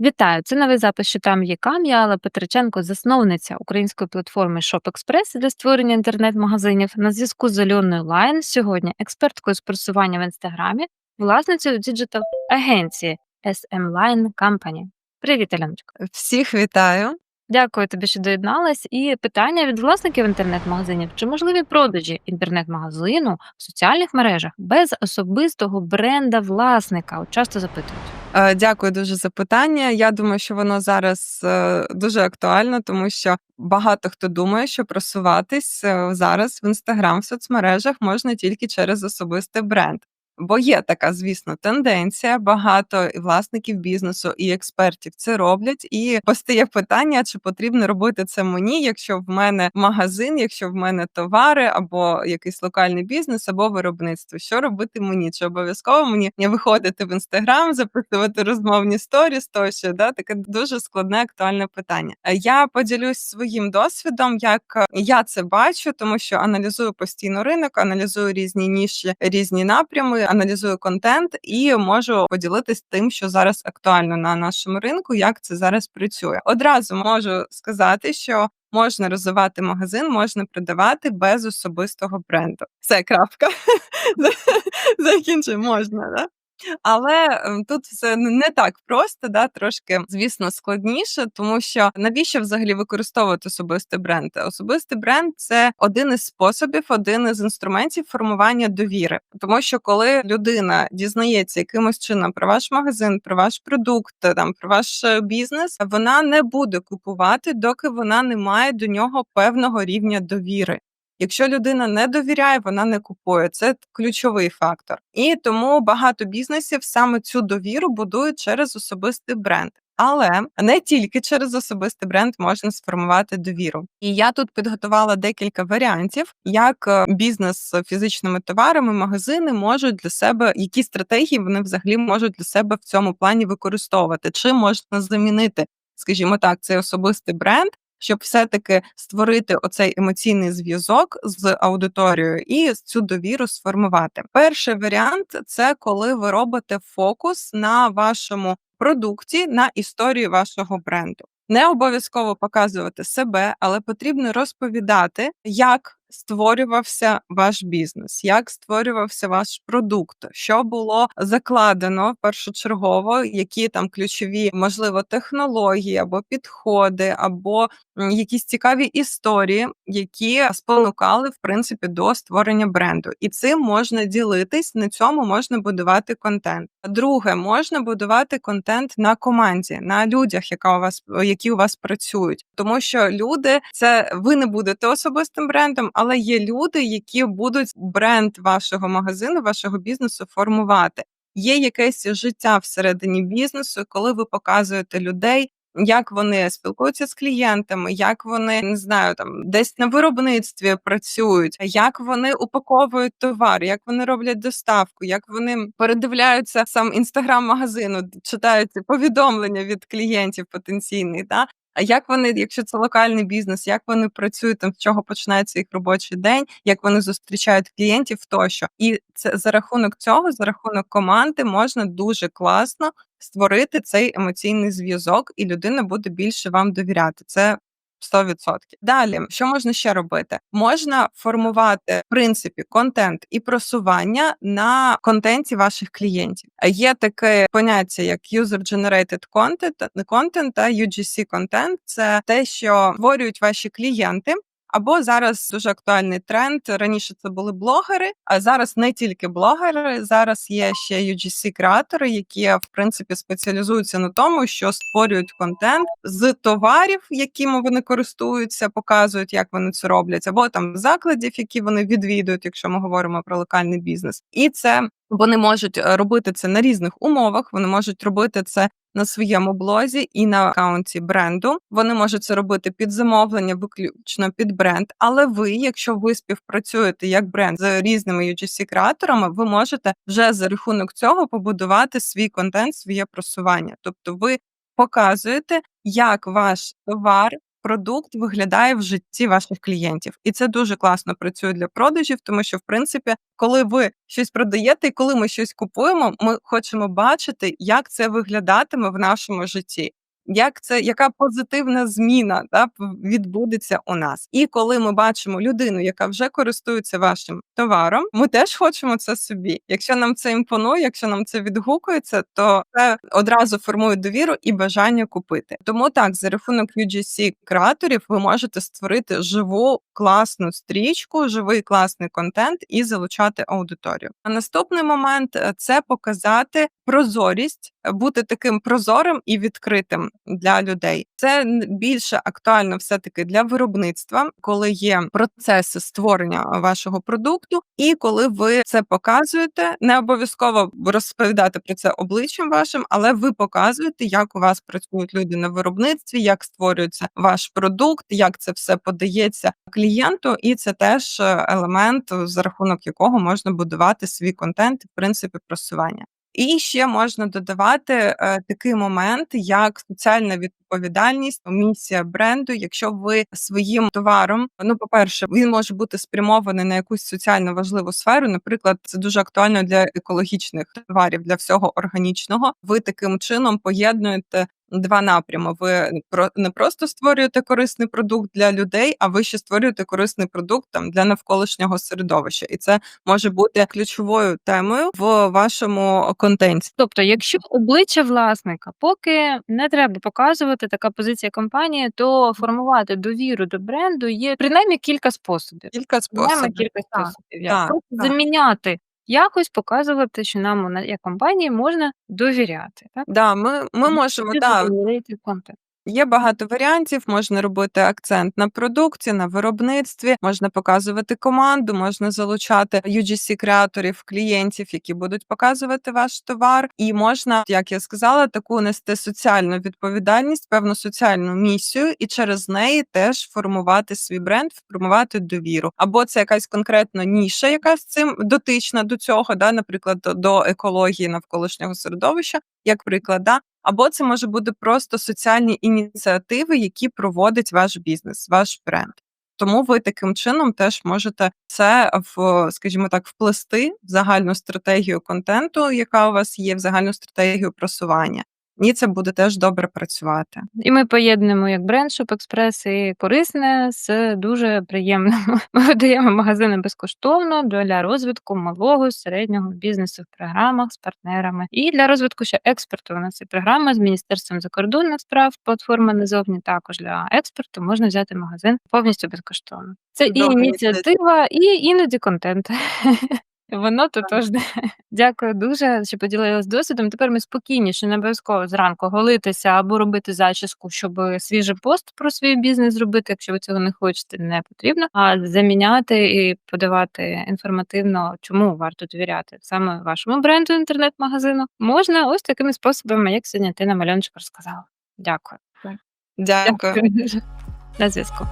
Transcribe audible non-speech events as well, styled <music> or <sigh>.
Вітаю! Це новий запис «Що є кам». Я Алла Петриченко, засновниця української платформи ShopExpress для створення інтернет-магазинів. На зв'язку з Альоною Лайн сьогодні експерткою з просування в інстаграмі, власницею діджитал агенції SM Line Company. Привіт, Альоночко. Всіх вітаю. Дякую тобі, що доєдналась. І питання від власників інтернет-магазинів: чи можливі продажі інтернет-магазину в соціальних мережах без особистого бренда власника? От часто запитують. Е, Дякую дуже за питання. Я думаю, що воно зараз е, дуже актуально, тому що багато хто думає, що просуватись е, зараз в інстаграм в соцмережах можна тільки через особистий бренд. Бо є така, звісно, тенденція. Багато і власників бізнесу і експертів це роблять. І постає питання, чи потрібно робити це мені, якщо в мене магазин, якщо в мене товари, або якийсь локальний бізнес, або виробництво. Що робити мені? Чи обов'язково мені виходити в інстаграм, записувати розмовні сторіс, тощо да таке дуже складне актуальне питання. Е, Я поділюсь своїм досвідом, як е, я це бачу, тому що аналізую постійно ринок, аналізую різні ніші, різні напрями аналізую контент і можу поділитись тим, що зараз актуально на нашому ринку, як це зараз працює. Одразу можу сказати, що можна розвивати магазин, можна продавати без особистого бренду. Все крапка. <laughs> Закінчуємо, можна, да? Але ем, тут все не так просто, да, трошки, звісно, складніше, тому що навіщо взагалі використовувати особистий бренд? Особистий бренд це один із способів, один із інструментів формування довіри. Тому що коли людина дізнається якимось чином про ваш магазин, про ваш продукт, там про ваш е, бізнес, вона не буде купувати, доки вона не має до нього певного рівня довіри. Якщо людина не довіряє, вона не купує. Це ключовий фактор. І тому багато бізнесів саме цю довіру будують через особистий бренд. Але не тільки через особистий бренд можна сформувати довіру. І я тут підготувала декілька варіантів, як е, бізнес з фізичними товарами, магазини можуть для себе які стратегії вони взагалі можуть для себе в цьому плані використовувати, чи можна замінити, скажімо так, цей особистий бренд щоб все-таки створити оцей емоційний зв'язок з аудиторією і цю довіру сформувати. Перший варіант це коли ви робите фокус на вашому продукті, на історії вашого бренду. Не обов'язково показувати себе, але потрібно розповідати, як створювався ваш бізнес, як створювався ваш продукт, що було закладено першочергово, які там ключові, можливо, технології або підходи, або якісь цікаві історії, які спонукали в принципі до створення бренду, і цим можна ділитись. На цьому можна будувати контент. Друге, можна будувати контент на команді, на людях, яка у вас які у вас працюють, тому що люди це ви не будете особистим брендом але є люди, які будуть бренд вашого магазину, вашого бізнесу формувати. Є якесь життя всередині бізнесу, коли ви показуєте людей. Як вони спілкуються з клієнтами, як вони не знаю, там десь на виробництві працюють, як вони упаковують товар, як вони роблять доставку, як вони передивляються сам інстаграм магазину, читають повідомлення від клієнтів потенційних, да? А як вони, якщо це локальний бізнес, як вони працюють там, з чого починається їх робочий день, як вони зустрічають клієнтів тощо, і це за рахунок цього, за рахунок команди, можна дуже класно створити цей емоційний зв'язок, і людина буде більше вам довіряти. Це 100%. Далі, що можна ще робити? Можна формувати в принципі контент і просування на контенті ваших клієнтів. Є таке поняття, як user-generated content, content та UGC content. Це те, що створюють ваші клієнти. Або зараз дуже актуальний тренд. Раніше це були блогери, а зараз не тільки блогери. Зараз є ще ugc креатори які в принципі спеціалізуються на тому, що створюють контент з товарів, якими вони користуються, показують, як вони це роблять, або там закладів, які вони відвідують, якщо ми говоримо про локальний бізнес, і це вони можуть е, робити це на різних умовах. Вони можуть робити це на своєму блозі і на аккаунті бренду. Вони можуть це робити під замовлення, виключно під бренд. Але ви, якщо ви співпрацюєте як бренд з різними ugc креаторами, ви можете вже за рахунок цього побудувати свій контент, своє просування. Тобто, ви показуєте, як ваш товар продукт виглядає в житті ваших клієнтів. І це дуже класно працює для продажів, тому що, в принципі, коли ви щось продаєте і коли ми щось купуємо, ми хочемо бачити, як це виглядатиме в нашому житті. Як це, яка позитивна зміна да, відбудеться у нас? І коли ми бачимо людину, яка вже користується вашим товаром, ми теж хочемо це собі. Якщо нам це імпонує, якщо нам це відгукується, то це одразу формує довіру і бажання купити. Тому так, за рахунок UGC креаторів, ви можете створити живу класну стрічку, живий класний контент і залучати аудиторію. А наступний момент е, це показати прозорість, е, бути таким прозорим і відкритим для людей. Це більше актуально все таки для виробництва, коли є процеси створення вашого продукту, і коли ви це показуєте, не обов'язково розповідати про це обличчям вашим, але ви показуєте, як у вас працюють люди на виробництві, як створюється ваш продукт, як це все подається клієнту, і це теж е, елемент, за рахунок якого можна будувати свій контент в принципі просування. І ще можна додавати е, такий момент, як соціальна відповідальність, місія бренду. Якщо ви своїм товаром, ну по-перше, він може бути спрямований на якусь соціально важливу сферу. Наприклад, це дуже актуально для екологічних товарів, для всього органічного. Ви таким чином поєднуєте. Два напрями. Ви не просто створюєте корисний продукт для людей, а ви ще створюєте корисний продукт там для навколишнього середовища, і це може бути ключовою темою в вашому контенті. Тобто, якщо обличчя власника поки не треба показувати така позиція компанії, то формувати довіру до бренду є принаймні кілька способів. Кілька Принаймні способів. кілька способів. Так, просто так. заміняти якось, показувати, що нам на- як компанії можна довіряти. Так? Да, ми, ми можемо так. контент. Є багато варіантів. Можна робити акцент на продукті, на виробництві, можна показувати команду, можна залучати UGC креаторів, клієнтів, які будуть показувати ваш товар, і можна, як я сказала, таку нести соціальну відповідальність, певну соціальну місію, і через неї теж формувати свій бренд, формувати довіру. Або це якась конкретна ніша, яка з цим дотична до цього, да, наприклад, до, екології навколишнього середовища, як приклад, да, або це може бути просто соціальні ініціативи, які проводить ваш бізнес, ваш бренд. Тому ви таким чином теж можете це в, скажімо так, вплести в загальну стратегію контенту, яка у вас є, в загальну стратегію просування. І це буде теж добре працювати. І ми поєднуємо як бренд Shop Express і корисне з дуже приємним. <laughs> Ми видаємо магазини безкоштовно для розвитку малого середнього бізнесу в програмах з партнерами. І для розвитку ще експорту у нас є програма з Міністерством закордонних справ. Платформа назовні також для експорту можна взяти магазин повністю безкоштовно. Це і ініціатива, і іноді контент. <laughs> Воно тотожне. <laughs> Дякую дуже, що поділилась досвідом. Тепер ми спокійніше, не обов'язково зранку голитися або робити зачіску, щоб свіжий пост про свій бізнес зробити. Якщо ви цього не хочете, не потрібно. А заміняти і подавати інформативно, чому варто довіряти саме вашому бренду інтернет-магазину. Можна ось такими способами, як сьогодні ти на мальончик розказала. Дякую. Дякую. дуже. На зв'язку.